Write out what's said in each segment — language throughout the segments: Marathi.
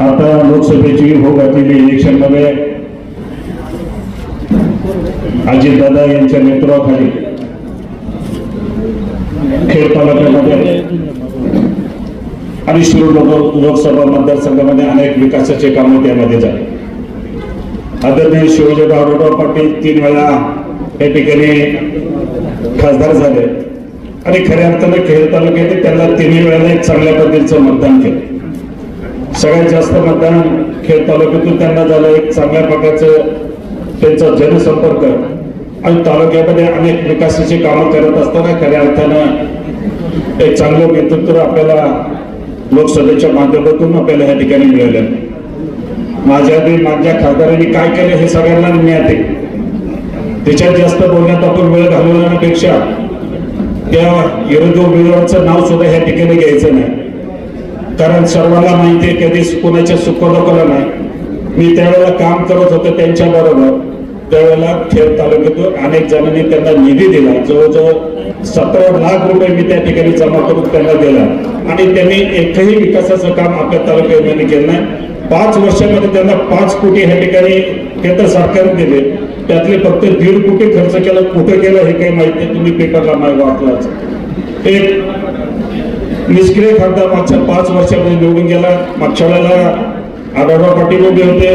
आता लोकसभेची हो घातलेली इलेक्शनमध्ये अजितदादा यांच्या नेतृत्वाखाली खेड तालुक्यामध्ये आणि शिरूर लोक लोकसभा मतदारसंघामध्ये अनेक विकासाचे कामं त्यामध्ये झाले. आदरणीय शिवाजी बारोडराव पाटील तीन वेळा या ठिकाणी खासदार झाले. आणि खऱ्या अर्थानं खेळ तालुक्याने त्यांना तिन्ही वेळेला एक चांगल्या पद्धतीचं मतदान केलं. सगळ्यात जास्त मतदान खेळ तालुक्यातून त्यांना झालं. एक चांगल्या प्रकारचं त्यांचा जनसंपर्क आणि तालुक्यामध्ये अनेक विकासाची कामं करत असताना खऱ्या अर्थानं एक चांगलं नेतृत्व आपल्याला लोकसभेच्या माध्यमातून आपल्याला या ठिकाणी मिळालं. माझ्या माझ्या खासदारांनी काय केलं हे सगळ्यांना ज्ञात आहे. त्याच्यात जास्त बोलण्यात आपण वेळ घालवण्यापेक्षा त्या विरोधी उमेदवाराचं नाव सुद्धा ह्या ठिकाणी घ्यायचं नाही. कारण सर्वांना माहिती आहे कधी कोणाच्या सुखदुःखाला नाही. मी त्यावेळेला काम करत होतो त्यांच्या बरोबर. त्यावेळेला खेड तालुक्यातून अनेक जणांनी त्यांना निधी दिला. जवळजवळ सतरा लाख रुपये मी त्या ठिकाणी जमा करून त्यांना दिला. आणि त्यांनी एकही विकासाचं काम आपल्या तालुक्यामध्ये केलं नाही. पाच वर्षामध्ये त्यांना पाच कोटी ह्या ठिकाणी केंद्र सरकारने दिले. त्यातले फक्त दीड कोटी खर्च केला कुठं केलं हे काही माहिती नाही तुम्ही पेपरला मागे वाटलाच एक निष्क्रिय खासदार मागच्या पाच वर्षामध्ये निवडून गेला मागच्या वेळेला आढावा पाटील उभे होते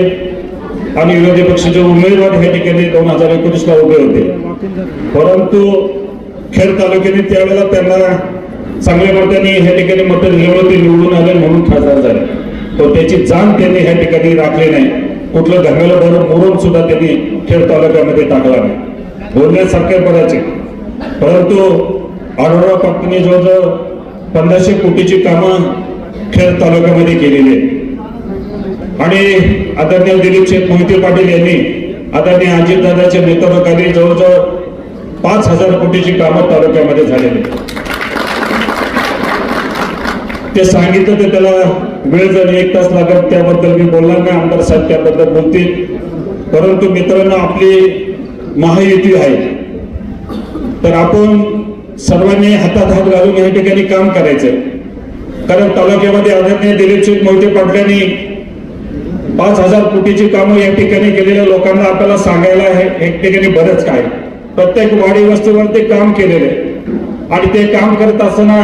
आणि विरोधी पक्षाचे उमेदवार ह्या ठिकाणी दोन हजार एकोणीस ला उभे होते. परंतु खेड तालुक्याने त्यावेळेला त्यांना चांगल्या मतांनी ह्या ठिकाणी मत निवडून ते निवडून आले म्हणून खासदार झाले. तर त्याची जाण त्यांनी ह्या ठिकाणी राखली नाही. कुठलं धर्माला भरून मोरून सुद्धा त्यांनी खेड तालुक्यामध्ये टाकला नाही. बोलण्यासारखे बऱ्याच. परंतु आढळराव पाटलांनी जवळजवळ पंधराशे कोटीची कामं खेड तालुक्यामध्ये केलेली आहेत. आणि आदरणीय दिलीप शेख मोहिते पाटील यांनी आदरणीय अजितदादाच्या नेतृत्वाखाली जवळजवळ पाच हजार कोटीची कामं तालुक्यामध्ये झालेली आहेत. ते सांगितलं तर त्याला वेळ जर एक तास लागत त्याबद्दल मी बोलणार नाही आमदार साहेब त्याबद्दल बोलतील. परंतु मित्रांनो आपली महायुती आहे. तर आपण सर्वांनी हातात हात घालून या ठिकाणी काम करायचं कारण तालुक्यामध्ये आदरणीय दिलीप शेख मोहिते पाटलांनी पाच हजार कोटीची कामं या ठिकाणी केलेल्या लोकांना आपल्याला सांगायला आहे एक ठिकाणी बरंच काय प्रत्येक वाडी वस्तीवर ते काम केलेलं आहे. आणि ते काम करत असताना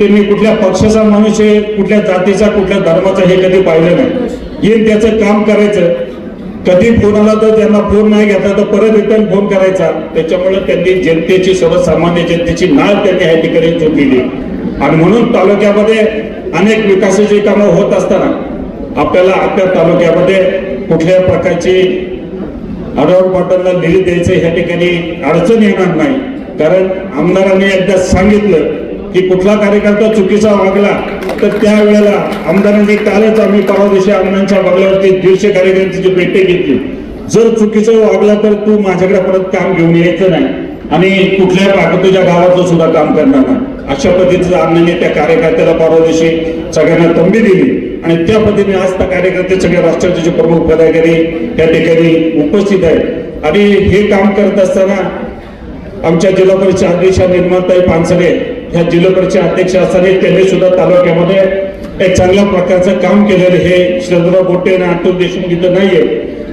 ते मी कुठल्या पक्षाचा माणूस आहे कुठल्या जातीचा कुठल्या धर्माचा हे कधी पाहिलं नाही. येईल त्याचं काम करायचं. कधी फोन आला तर त्यांना फोन नाही घेतला तर परत रिटर्न फोन करायचा. त्याच्यामुळे त्यांनी जनतेची सर्वसामान्य जनतेची नाळ त्यांनी या ठिकाणी चुकलेली आणि म्हणून तालुक्यामध्ये अनेक विकासाची कामं होत असताना आपल्याला आपल्या तालुक्यामध्ये कुठल्या प्रकारची आढावा पाटणला निधी द्यायचं ह्या ठिकाणी अडचण येणार नाही. कारण आमदारांनी एकदा सांगितलं की कुठला कार्यकर्ता चुकीचा वागला तर त्यावेळेला आमदारांनी कालच आम्ही परवा दिवशी आमदारांच्या बंगल्यावरती दीडशे कार्यकर्त्यांची भेटी घेतली. जर चुकीचं वागला तर तू माझ्याकडे परत काम घेऊन यायचं नाही. आणि कुठल्याही भागात तुझ्या गावाचं सुद्धा काम करणार नाही. अशा पद्धतीचं आमदारांनी त्या कार्यकर्त्याला परवा दिवशी सगळ्यांना तंबी दिली. आणि त्या पद्धतीने आज त्या कार्यकर्ते सगळे राष्ट्रवादीचे प्रमुख पदाधिकारी त्या ठिकाणी उपस्थित आहेत. आणि हे काम करत असताना आमच्या जिल्हा परिषद अध्यक्ष निर्माताई पानसरे ह्या जिल्हा परिषद अध्यक्ष असताना त्यांनी सुद्धा तालुक्यामध्ये एक चांगल्या प्रकारचं काम केलेलं हे श्रद्धाराव गोटे आणि अतुल देशमुख इथं नाहीये.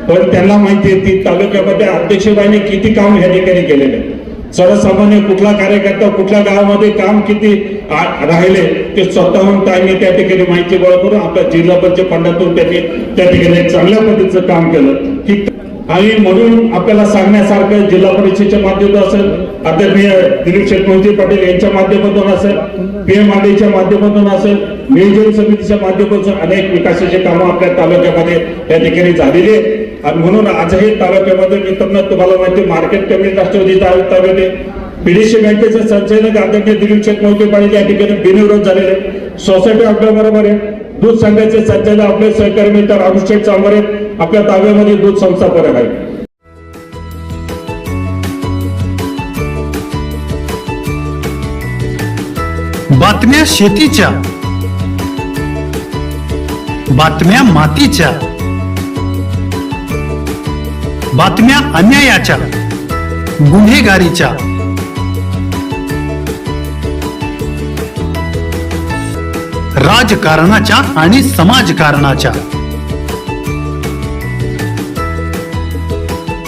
पण त्यांना माहिती आहे ती तालुक्यामध्ये अध्यक्षबाईने किती काम ह्या ठिकाणी केलेलं आहे. सर्वसामान्य कुठला कार्यकर्ता कुठल्या गावामध्ये काम किती राहिले ते स्वतःहून त्यांनी त्या ठिकाणी माहिती गोळा करून आपल्या जिल्हा परिषद फंडातून त्यांनी त्या ठिकाणी चांगल्या पद्धतीचं काम केलं. की आणि म्हणून आपल्याला सांगण्यासारखं जिल्हा परिषदेच्या माध्यमातून असेल आदरणीय दिलीप शेठ पाटील यांच्या माध्यमातून असेल पीएम आडीच्या माध्यमातून असेल नियोजन समितीच्या माध्यमातून अनेक विकासाचे कामं आपल्या तालुक्यामध्ये या ठिकाणी झालेली आहे आणि म्हणून आजही तालुक्यामध्ये मित्रांनो तुम्हाला माहिती मार्केट कमी राष्ट्रवादीच्या ताब्यात पीडीसी बँकेचे संचालक आदरणीय दिलीप शेठ पाटील या ठिकाणी बिनविरोध झालेले सोसायटी आपल्या बरोबर आहे. दूध संघाचे संचालक आपले सहकारी मित्र अभिषेक चांबर आहेत. आपल्या ताब्यामध्ये दूध संस्था आहे. बातम्या शेतीच्या. बातम्या मातीच्या. बातम्या अन्यायाच्या. गुन्हेगारीच्या. राजकारणाच्या आणि समाजकारणाच्या.